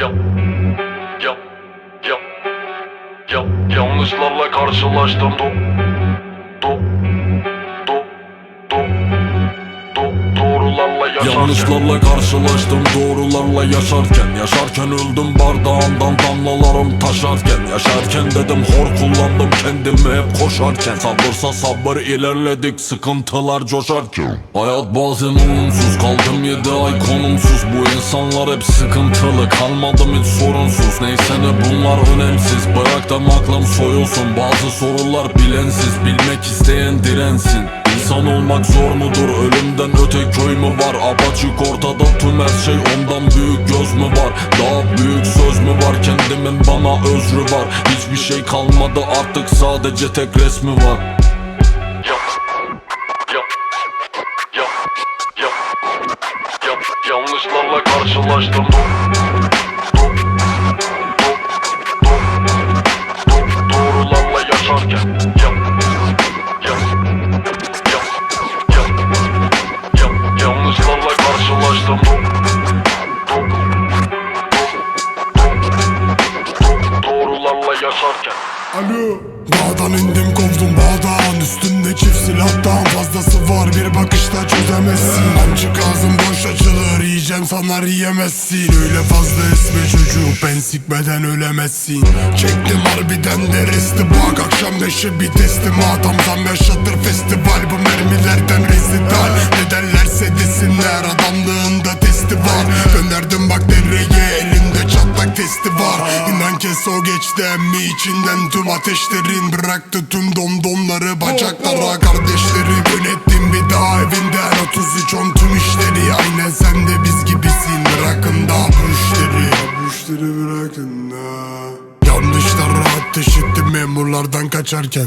Yap, yap, yap, yap, yanlışlarla karşılaştım. Do, do, do, do, do, doğrularla yaşarken. Yanlışlarla karşılaştım. Doğrularla yaşarken. Yaşarken öldüm. Bardağımdan damlalarım taşarken Yaşarken dedim hor kullandım kendimi hep koşarken. Sabırsa sabır ilerledik sıkıntılar coşarken. Hayat bazen olumsuz kaldım yedi ay konumsuz. Bu insanlar hep sıkıntılı kalmadım hiç sorunsuz. Neyse ne bunlar önemsiz bıraktım aklım soyulsun. Bazı sorular bilensiz bilmek isteyen dirensin İnsan olmak zor mudur? Ölümden öte köy mü var? Apaçık ortada tüm her şey ondan büyük göz mü var? Daha büyük söz mü var? Kendimin bana özrü var Hiçbir şey kalmadı artık sadece tek resmi var yanlışlarla karşılaştım yaşarken Alo. Dağdan indim kovdum bağdan. Üstünde çift silahtan fazlası var. Bir bakışta çözemezsin. Amcık ağzın boş açılır. Yiyeceğim sanar yiyemezsin. Öyle fazla esme çocuk Ben sikmeden ölemezsin. Çektim harbiden de resti. Bak akşam neşe bir teslim. Tam zam yaşatır festival. Bu mermilerden rezital emmi içinden tüm ateşlerin Bıraktı tüm domdomları? Bacaklara kardeşleri Yönettim bir daha evinden 33 on tüm işleri Aynen sen de biz gibisin. Bırakın daha bu işleri. Bu işleri bırakın da. Yanlışlara ateş ettim memurlardan kaçarken